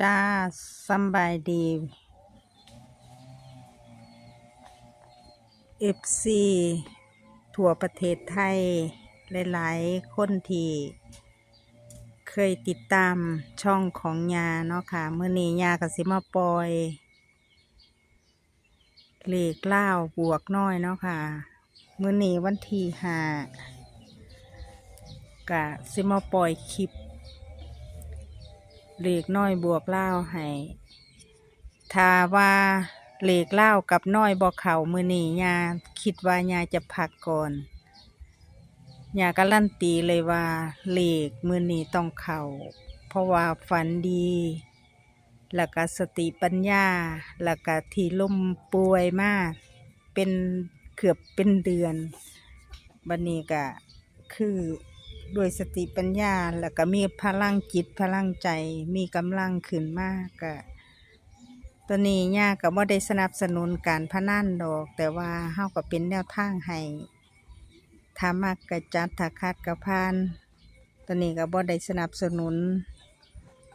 จ้าสบายดีเอฟซีทั่วประเทศไทย หลาย ๆ คนที่เคยติดตามช่องของยาเนาะค่ะเมื่อนี้ยากับสิมาปล่อยเลขเล่าวบวกน้อยเนาะค่ะเมื่อนี้วันที่ห้ากะสิมาปล่อยคลิป เหลขน้อยบวกเล่าให้ถ้าว่าเหลขเล่ากับน้อยบอกเขามือนียาคิดว่ายาจะพักก่อนยาการันตีเลยว่าเหลขมือนีต้องเขาเพราะว่าฝันดีแล้วก็สติปัญญาแล้วก็ที่ล่มป่วยมาก เป็นเกือบเป็นเดือนบันนี้ก็คือ ด้วยสติปัญญา แล้วก็มีพลังจิตพลังใจมีกำลังขึ้นมากก็ตอนนี้ย่าก็บ่ได้สนับสนุนการพนันดอก แต่ว่าเฮาก็เป็นแนวทางให้ถ้ามักกะจัดถาคัดกะพานตอนนี้ก็บ่ได้สนับสนุน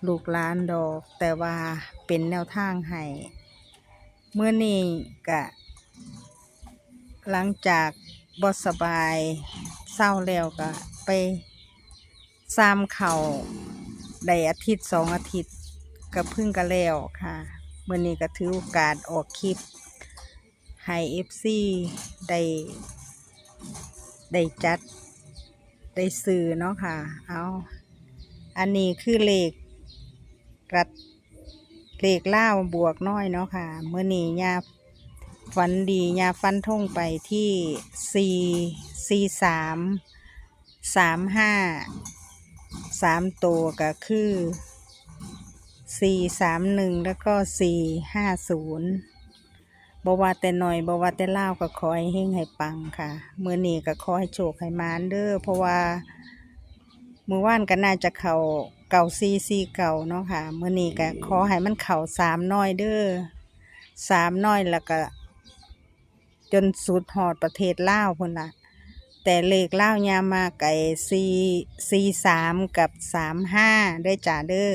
ลูกหลานดอก แต่ว่าเป็นแนวทางให้เมื่อนี้ก็หลังจากบสบายเศร้าแล้วก็ไป ซ้ำเข่าได้อาทิตย์สองอาทิตย์ก็พึ่งก็แล้วค่ะเมื่อนี้ก็ถือโอกาสออกคลิปให้เอฟซีได้ได้จัด ได้ซื้อเนาะค่ะ เอาอันนี้คือเลขรัดเลขเล่าบวกน้อยเนาะค่ะเมื่อนี้ยาฟันดียาฟันท่งไปที่สี่สี่สามสามห้า สามตัวก็คือสี่สามหนึ่งแล้วก็สี่ห้าศูนย์บวาแต่หน่อยบวาแต่เล่าวก็ขอให้เฮงให้ปังค่ะเมื่อนี้ก็ขอให้โชคให้มานเด้อเพราะว่ามือว่านก็น่าจะเข่าเก่าซีซีเก่าเนาะค่ะเมื่อนี้ก็ขอให้มันเข่าสามน้อยเด้อสามน้อยแล้วก็ จนสุดหอดประเทศลาวพุ่นละ แต่เลขล่ายามาไก่ซีซีสามกับสามห้าได้จ่าเด้อ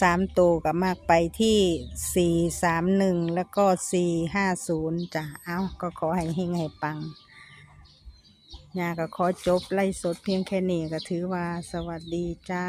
สามตัวกับมากไปที่สี่สามหนึ่งแล้วก็สี่ห้าศูนย์จ้ะเอ้าก็ขอให้เฮงให้ปังยาก็ขอจบไล่สดเพียงแค่นี้ก็ถือว่าสวัสดีจ้า